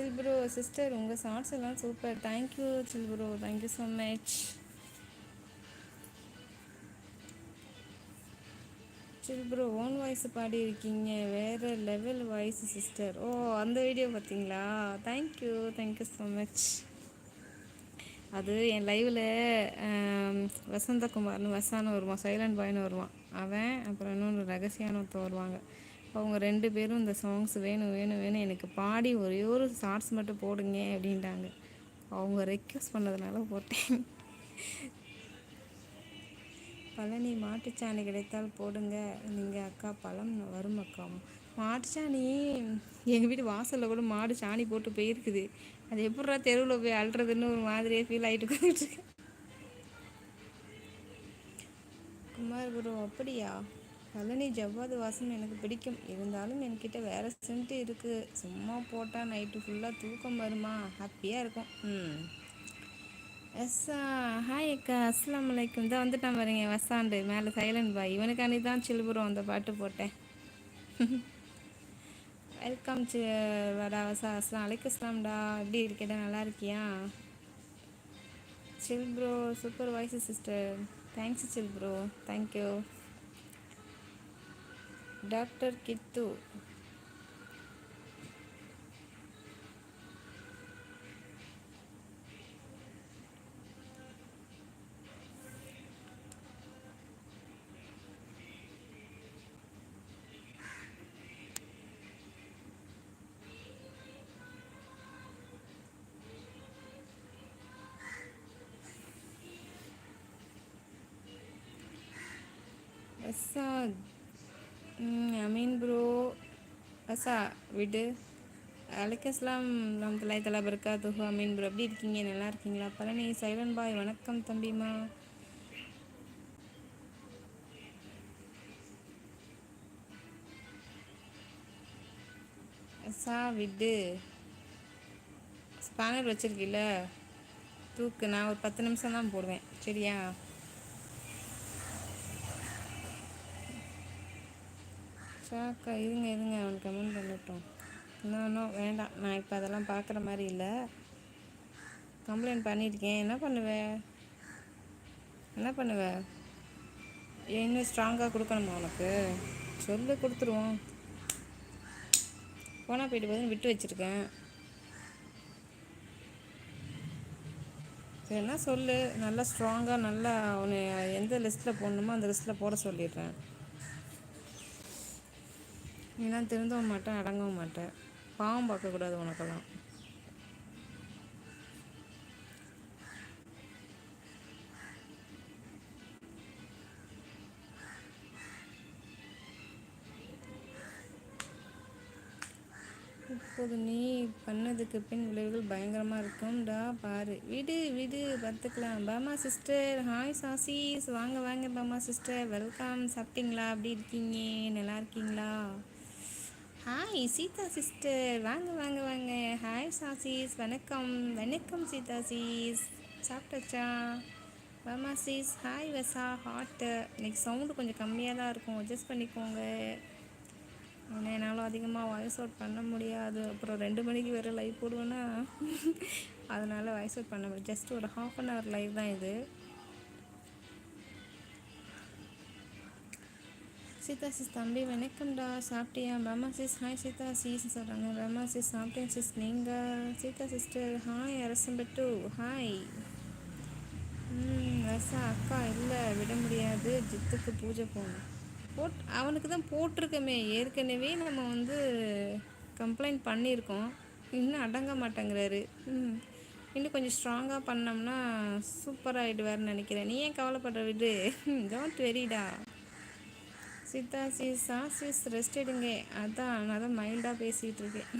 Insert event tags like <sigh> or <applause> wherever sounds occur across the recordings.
சில் bro sister உங்கள் shorts எல்லாம் super thank you chill bro thank you so much chill bro own voice பாடியிருக்கீங்க. வேறு level voice sister ஓ அந்த video பார்த்தீங்களா? Thank you thank you so much அது என் லைவில் வசந்தகுமார்னு வசான்னு வருவான். சைலண்ட் பாய்னு வருவான். அவன் அப்புறம் இன்னொன்று ரகசியான ஒருத்தன் வருவாங்க. அவங்க ரெண்டு பேரும் இந்த சாங்ஸ் வேணும் வேணும் வேணும் எனக்கு பாடி ஒரே ஒரு ஷார்ட்ஸ் மட்டும் போடுங்க அப்படின்ட்டாங்க. அவங்க ரெக்வஸ்ட் பண்ணதுனால போட்டேன். பழனி மாட்டுச்சாணி கிடைத்தால் போடுங்க. நீங்கள் அக்கா பழம் வரும் அக்கா மாட்டுச்சாணி எங்கள் வீட்டு வாசலில் கூட மாடு சாணி போட்டு போயிருக்குது. அது எப்படா தெருவில் போய் அழுறதுன்னு ஒரு மாதிரியே ஃபீல் ஆகிட்டு உட்காந்துட்ருக்கேன் குமார் குரு அப்படியா? பழனி ஜவ்வாது வாசம் எனக்கு பிடிக்கும். இருந்தாலும் என்கிட்ட வேறு சென்ட் இருக்குது சும்மா போட்டால் நைட்டு ஃபுல்லாக தூக்கம் வருமா? ஹாப்பியாக இருக்கும். ம். எஸ்ஸா ஹாய் அக்கா. அஸ்லாம் வலைக்கும் தான் வந்துட்டான் பாருங்க வசாண்டு. மேலே சைலண்ட் பாய் இவனுக்காண்டி தான் சில்புரம் அந்த பாட்டு போட்டேன். வெல்கம் சி வடா வசா. அஸ்லாம் அலைக்கு அஸ்லாம்டா எப்படி இருக்கேடா? நல்லா இருக்கியா? Chill bro super voice sister thanks chill bro thank you doctor Kithu Assad. Ameen bro அசா விடு. அலைக்கஸ்லாம் ரம்துல்லாய் தலா பர்காத்துஹு அமீன் ப்ரோ எப்படி இருக்கீங்க? நல்லா இருக்கீங்களா? பழனி சைலன் பாய் வணக்கம் தம்பிமா. அசா விடு. ஸ்பேனர் வச்சிருக்கீல்ல? தூக்கு நான் ஒரு பத்து நிமிஷம் தான் போடுவேன். சரியா? சாக்கா இருங்க இருங்க அவன் கமெண்ட் பண்ணட்டும். இன்னும் வேண்டாம். நான் இப்போ அதெல்லாம் பார்க்குற மாதிரி இல்லை. கம்ப்ளைண்ட் பண்ணியிருக்கேன் என்ன பண்ணுவேன் என்ன பண்ணுவேன் இன்னும் ஸ்ட்ராங்காக கொடுக்கணுமா உனக்கு? சொல்லு கொடுத்துருவோம். போனால் போயிட்டு போதுன்னு விட்டு வச்சுருக்கேன். என்ன சொல்லு? நல்லா ஸ்ட்ராங்காக நல்லா அவனை எந்த லிஸ்ட்டில் போடணுமோ அந்த லிஸ்ட்டில் போட சொல்லிடுறேன். நீலாம் திருந்தவும் மாட்டேன் அடங்கவும் மாட்டேன். பாவம் பார்க்கக்கூடாது உனக்கெல்லாம். இப்போது நீ பண்ணதுக்கு பின் விளைவுகள் பயங்கரமாக இருக்கும்டா பாரு. விடு விடு பார்த்துக்கலாம். பாமா சிஸ்டர் ஹாய் சாசிஸ். வாங்க வாங்க பாமா சிஸ்டர். வெல்கம். சாப்பிட்டீங்களா? அப்படி இருக்கீங்க? நல்லா இருக்கீங்களா? ஹாய் சீதா சிஸ்டர் வாங்க வாங்க வாங்க. ஹாய் சாசிஸ் வணக்கம். வணக்கம் சீதா சீஸ் சாப்பிட்டாச்சா? வாமா சீஸ் ஹாய் வசா ஹாட்டு இன்னைக்கு சவுண்டு கொஞ்சம் கம்மியாக தான் இருக்கும். அட்ஜஸ்ட் பண்ணிக்கோங்க. ஏன்னா என்னால் அதிகமாக வாய்ஸ் அவுட் பண்ண முடியாது. அப்புறம் ரெண்டு மணிக்கு வேறு லைவ் போடுவேன்னா <laughs> அதனால் வாய்ஸ் அவுட் பண்ண முடியும் ஜஸ்ட் ஒரு ஹாஃப் அன் ஹவர் லைவ் தான் இது. சீதா சிஸ் தம்பி வணக்கம்டா. சாப்பிட்டியா? Brahma sis hi Seetha sis சொல்கிறாங்க பிரம்மா சிஸ் சாப்பிட்டேன் சிஸ் நீங்கள் Seetha sister hi Arasampattu. Hi Rasa அக்கா இல்லை. விட முடியாது. ஜித்துக்கு பூஜை போகணும். போட் அவனுக்கு தான் போட்டிருக்கமே. ஏற்கனவே நம்ம வந்து கம்ப்ளைண்ட் பண்ணியிருக்கோம். இன்னும் அடங்க மாட்டேங்கிறாரு. ம். இன்னும் கொஞ்சம் ஸ்ட்ராங்காக பண்ணோம்னா சூப்பராகிடுவார்னு நினைக்கிறேன். நீ ஏன் கவலைப்படுற விடு. <laughs> டோன்ட் வெரிடா சித்தா சீஸா சீஸ் ரெஸ்ட் எடுங்க. அதான் நான் தான் மைல்டாக பேசிகிட்டு இருக்கேன்.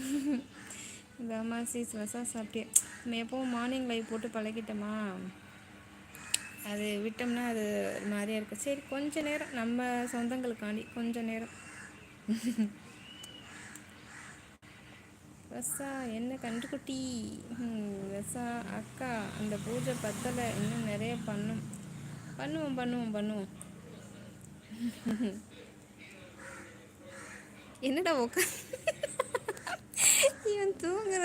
இந்த அம்மா சீஸ் ரசா சாப்பிட்டேன் நம்ம எப்போவும் மார்னிங் லைவ் போட்டு பழகிட்டோமா? அது விட்டோம்னா அது மாதிரியா இருக்கும் சரி கொஞ்ச நேரம். நம்ம சொந்தங்களுக்காண்டி கொஞ்ச நேரம். ரசா என்ன கண்டுக்குட்டி ரசா அக்கா அந்த பூஜை பத்தலை. இன்னும் நிறைய பண்ணும். பண்ணுவோம் பண்ணுவோம் பண்ணுவோம். என்னடா உட்காந்து இவன் தூங்குற